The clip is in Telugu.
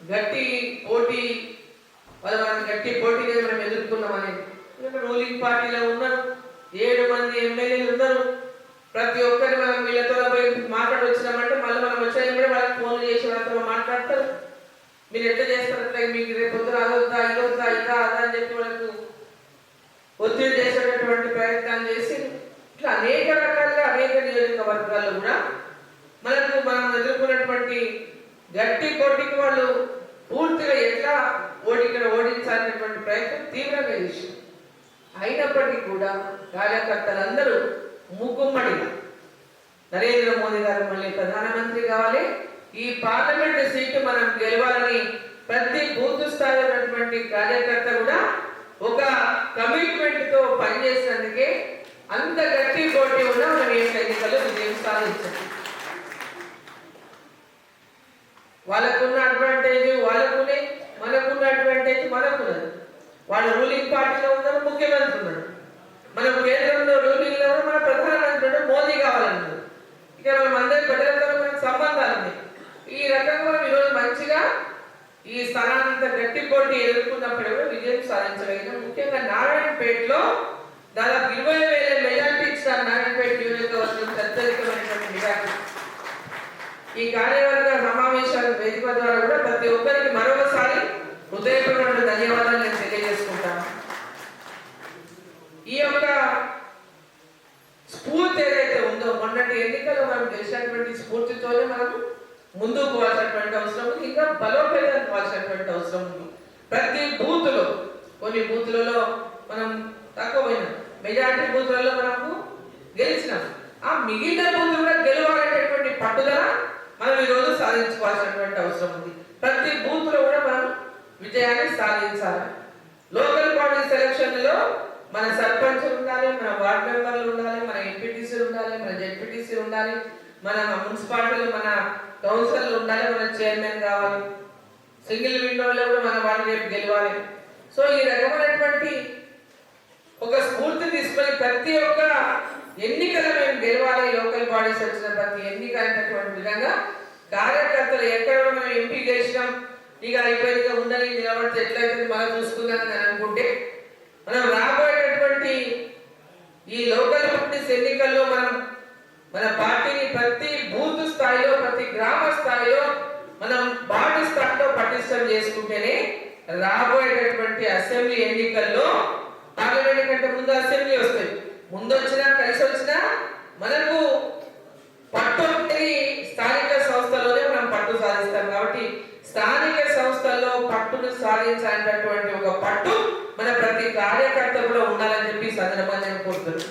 గట్టి పోటీ వాళ్ళ మనం గట్టి పోటీగా మనం ఎదుర్కొన్నామని ఎందుకంటే రూలింగ్ పార్టీలో ఉన్నారు ఏడు మంది ఎమ్మెల్యేలు ఉన్నారు. ప్రతి ఒక్కరిని మనం వీళ్ళతో పోయి మాట్లాడి వచ్చినామంటే మళ్ళీ మనం వచ్చాయంటే వాళ్ళకి ఫోన్ చేసి వాళ్ళతో మాట్లాడతారు. మీరు ఎట్లా చేస్తారు? మీకు రేపు పొద్దున అదొద్దా ఇదొద్దా ఇదా అదా అని చెప్పి వాళ్ళకు ఒత్తిడి చేసేటటువంటి ప్రయత్నాలు చేసి ఇట్లా అనేక రకాలుగా అనేక నియోజకవర్గాల్లో కూడా మనకు మనం ఎదుర్కొన్నటువంటి గట్టి పోటీకి వాళ్ళు పూర్తిగా ఎట్లా ఓడిక్కడ ఓడించాలనేటువంటి ప్రయత్నం తీవ్రంగా చేశారు అయినప్పటికీ కూడా కార్యకర్తలందరూ ముక్కుమ్మడిగా నరేంద్ర మోదీ గారు మళ్ళీ ప్రధానమంత్రి కావాలి. ఈ పార్లమెంట్ సీటు మనం గెలవాలని ప్రతి బూత్ స్థాయి ఉన్నటువంటి కార్యకర్త కూడా ఒక కమిట్మెంట్తో పనిచేసినందుకే అంత గట్టి పోటీ ఉన్న మనం ఏ ఎన్నికల్లో విజయం సాధించాం వాళ్ళకున్న అడ్వాంటేజ్ వాళ్ళకునే మనకున్న అడ్వాంటేజ్ మనకున్నది. వాళ్ళు రూలింగ్ పార్టీలో ఉన్నారు ముఖ్యమంత్రి ఉన్నారు. మనం కేంద్రంలో రూలింగ్లో మన ప్రధానమంత్రి మోదీ కావాలన్నారు ఇక మనం అందరి ప్రజలతో మనకు సంబంధాలు ఉన్నాయి. ఈ రకంగా మనం ఈరోజు మంచిగా ఈ స్థానాంత గట్టి పోటీ ఎదుర్కొన్నప్పుడు కూడా విజయం సాధించగలిగిన ముఖ్యంగా నారాయణపేటలో దాదాపు ఇరవై వేల మెజార్టీ ఇచ్చిన నారాయణపేట నియోజకవర్గం అత్యధికమైనటువంటి మెజార్టీ. ఈ కార్యవర్గ సమావేశాల వేదిక ద్వారా కూడా ప్రతి ఒక్కరికి మరొకసారి హృదయపూర్వక ధన్యవాదాలు నేను తెలియజేసుకుంటాను. ఈ యొక్క స్ఫూర్తి ఏదైతే ఉందో మొన్నటి ఎన్నికల్లో మనం గెలిచినటువంటి స్ఫూర్తితోనే మనం ముందుకు పోవాల్సినటువంటి అవసరం ఉంది. ఇంకా బలోపేతం పోవాల్సినటువంటి అవసరం ఉంది. ప్రతి బూత్లో కొన్ని బూత్లలో మనం తక్కువ పోయినాం మెజారిటీ బూత్లలో మనకు గెలిచినాం. ఆ మిగిలిన బూత్ కూడా గెలవాలనేటటువంటి పట్టుదల మనం ఈరోజు సాధించుకోవాల్సినటువంటి అవసరం ఉంది. ప్రతి బూత్లో కూడా మనం విజయాన్ని సాధించాలి. లోకల్ బాడీ సెలక్షన్లో మన సర్పంచ్ ఉండాలి మన వార్డ్ మెంబర్లు ఉండాలి మన ఎంపీటీసీ ఉండాలి మన జెడ్పీటీసీ ఉండాలి మన మున్సిపాలిటీలో మన కౌన్సిల్ ఉండాలి మన చైర్మన్ కావాలి. సింగిల్ విండోలో కూడా మన వాళ్ళు రేపు గెలవాలి. సో ఈ రకమైనటువంటి ఒక స్ఫూర్తి తీసుకొని ప్రతి ఒక్క ఎన్నికలు మేము గెలవాలి లోకల్ బాడీస్ వచ్చిన ప్రతి ఎన్నిక అనేటటువంటి విధంగా కార్యకర్తలు ఎక్కడ మనం ఎంపీ గెలిచినాం ఇక అయిపోయిందిగా ఉందని నిలబడితే ఎట్లయితే మనం చూసుకుందామని అనుకుంటే మనం రాబోయేటటువంటి ఈ లోకల్ పార్టీస్ ఎన్నికల్లో మనం మన పార్టీని ప్రతి బూత్ స్థాయిలో ప్రతి గ్రామ స్థాయిలో మనం బాడీ స్థాయిలో పటిష్టం చేసుకుంటేనే రాబోయేటటువంటి అసెంబ్లీ ఎన్నికల్లో పార్లమెంట్ కంటే ముందు అసెంబ్లీ వస్తాయి ముందొచ్చినా కలిసి వచ్చినా మనకు పట్టు స్థానిక సంస్థలోనే మనం పట్టు సాధిస్తాం. కాబట్టి స్థానిక సంస్థల్లో పట్టును సాధించాలనేటటువంటి ఒక పట్టు మన ప్రతి కార్యకర్త కూడా ఉండాలని చెప్పి ఈ సందర్భంగా నేను కోరుతున్నాను.